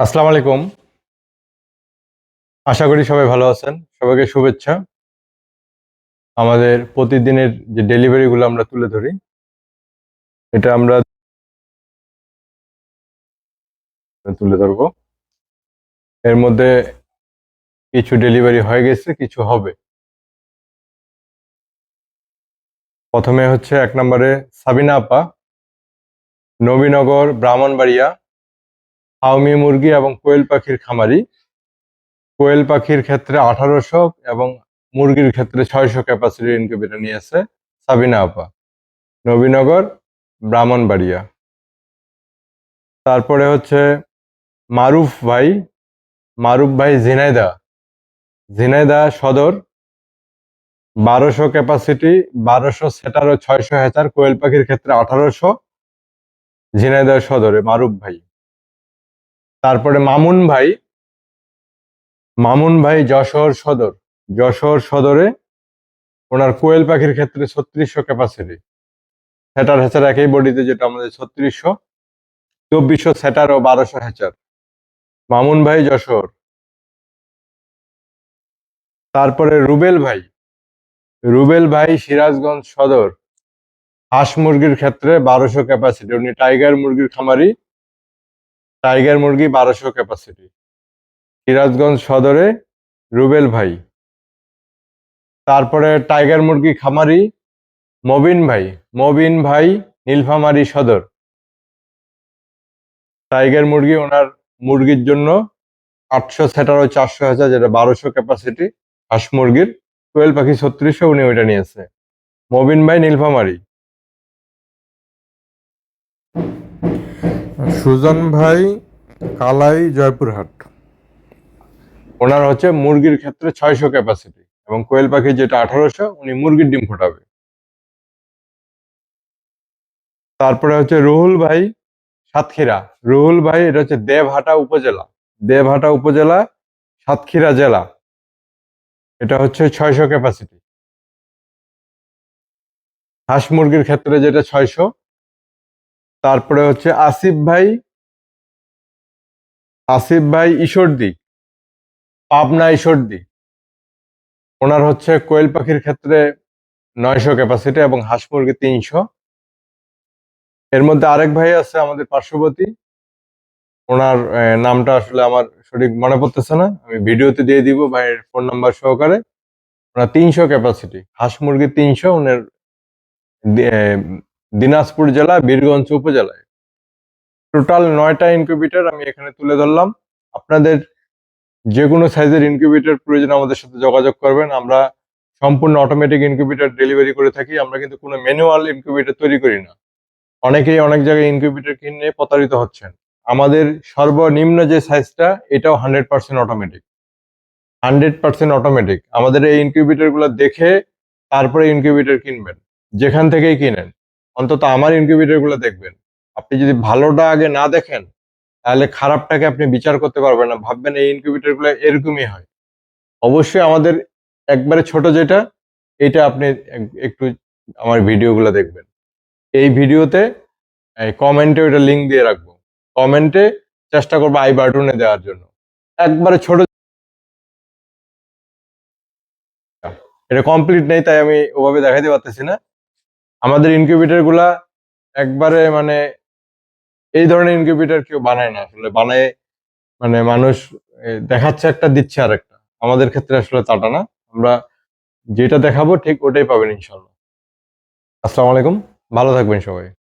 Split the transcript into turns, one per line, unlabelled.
আসসালামু আলাইকুম। আশা করি সবাই ভালো আছেন। সবাইকে শুভেচ্ছা। আমাদের প্রতিদিনের যে ডেলিভারিগুলো আমরা তুলে ধরি, এটা আমরা তুলে ধরবো। এর মধ্যে কিছু ডেলিভারি হয়ে গেছে, কিছু হবে। প্রথমে হচ্ছে এক নম্বরে সাবিনা আপা, নবীনগর, ব্রাহ্মণবাড়িয়া হাউমি মুরগি এবং কোয়েল পাখির খামারি। কোয়েল পাখির ক্ষেত্রে আঠারোশো এবং মুরগির ক্ষেত্রে ছয়শো ক্যাপাসিটি ইনকিউবেটর নিয়েছে সাবিনা আপা। নবীনগর, ব্রাহ্মণবাড়িয়া। তারপরে হচ্ছে মারুফ ভাই মারুফ ভাই ঝিনাইদা। ঝিনাইদা সদর, বারোশো ক্যাপাসিটি বারোশো সেটার ও ছয়শো হ্যাচার কোয়েল পাখির ক্ষেত্রে আঠারোশো। ঝিনাইদা সদরে মারুফ ভাই। তারপরে মামুন ভাই মামুন ভাই যশোর সদর। যশোর সদরে ওনার কোয়েল পাখির ক্ষেত্রে ছত্রিশশো ক্যাপাসিটি সেটার হ্যাচার একই বডিতে যেটা আমাদের ছত্রিশশো, চব্বিশশো সেটার ও বারোশো হ্যাচার মামুন ভাই যশোর। তারপরে রুবেল ভাই। রুবেল ভাই সিরাজগঞ্জ সদর। হাঁস মুরগির ক্ষেত্রে বারোশো ক্যাপাসিটি উনি টাইগার মুরগির খামারি। টাইগার মুরগি বারোশো ক্যাপাসিটি সিরাজগঞ্জ সদরে রুবেল ভাই। তারপরে টাইগার মুরগি খামারি মবিন ভাই। মবিন ভাই নীলফামারি সদর। টাইগার মুরগি ওনার মুরগির জন্য আটশো সেটার ও চারশো হাজার, যেটা বারোশো ক্যাপাসিটি হাঁস মুরগির। কোয়েল পাখি ছত্রিশশো উনি ওইটা নিয়েছে। মবিন ভাই নীলফামারি।
সুজন ভাই, কালাই, জয়পুরহাট।
ওনার হচ্ছে মুরগির ক্ষেত্রে ছয়শো ক্যাপাসিটি এবং কোয়েল পাখি যেটা আঠারোশো, উনি মুরগির ডিম ফোটাবে। তারপরে হচ্ছে রুহুল ভাই, সাতক্ষীরা। রুহুল ভাই, এটা হচ্ছে দেবহাটা উপজেলা। দেবহাটা উপজেলা, সাতক্ষীরা জেলা। এটা হচ্ছে ছয়শো ক্যাপাসিটি হাঁস মুরগির ক্ষেত্রে যেটা ছয়শো তারপরে হচ্ছে আসিফ ভাই আসিফ ভাই ঈশ্বরদী, পাবনা ঈশ্বরদী। ওনার হচ্ছে কোয়েল পাখির ক্ষেত্রে নয়শো ক্যাপাসিটি এবং হাঁস মুরগি তিনশো। এর মধ্যে আরেক ভাই আছে আমাদের পার্শ্ববর্তী। ওনার নামটা আসলে আমার সঠিক মনে পড়তেছে না। আমি ভিডিওতে দিয়ে দিব ভাইয়ের ফোন নাম্বার সহকারে। ওনার তিনশো ক্যাপাসিটি হাঁস মুরগি তিনশো, ওনার দিনাজপুর জেলা, বীরগঞ্জ উপজেলায়। টোটাল নয়টা ইনকিউবেটর আমি এখানে তুলে ধরলাম। আপনাদের যে কোনো সাইজের ইনকিউবেটর প্রয়োজন আমাদের সাথে যোগাযোগ করবেন। আমরা সম্পূর্ণ অটোমেটিক ইনকিউবেটর ডেলিভারি করে থাকি। আমরা কিন্তু কোনো ম্যানুয়াল ইনকিউবেটর তৈরি করি না। অনেকেই অনেক জায়গায় ইনকিউবেটর কিনে প্রতারিত হচ্ছেন। আমাদের সর্বনিম্ন যে সাইজটা এটাও hundred percent automatic hundred percent automatic আমাদের এই ইনকিউবেটরগুলো দেখে তারপরে ইনকিউবেটর কিনবেন। যেখান থেকেই কিনেন। অন্তত আমার ইনকিউবেটরগুলো দেখবেন। আপনি যদি ভালোটা আগে না দেখেন, তাহলে খারাপটাকে আপনি বিচার করতে পারবেন না। ভাববেন এই ইনকিউবেটরগুলো এরকমই হয়। অবশ্যই আমাদের একবারে ছোট যেটা এটা আপনি একটু আমার ভিডিওগুলো দেখবেন। এই ভিডিওতে কমেন্টে ওইটা লিঙ্ক দিয়ে রাখব। কমেন্টে চেষ্টা করব আই বাটনে দেওয়ার জন্য। একবারে ছোট এটা কমপ্লিট নেই, তাই আমি ওভাবে দেখাতে পারতেছি না। আমাদের ইনকিউবেটরগুলা একবারে মানে এই ধরনের ইনকিউবেটার কেউ বানায় না। আসলে বানায় মানে মানুষ দেখাচ্ছে একটা, দিচ্ছে আর একটা আমাদের ক্ষেত্রে আসলে তাটা না। আমরা যেটা দেখাবো ঠিক ওটাই পাবেন ইনশাল্লাহ। আসসালামু আলাইকুম। ভালো থাকবেন সবাই।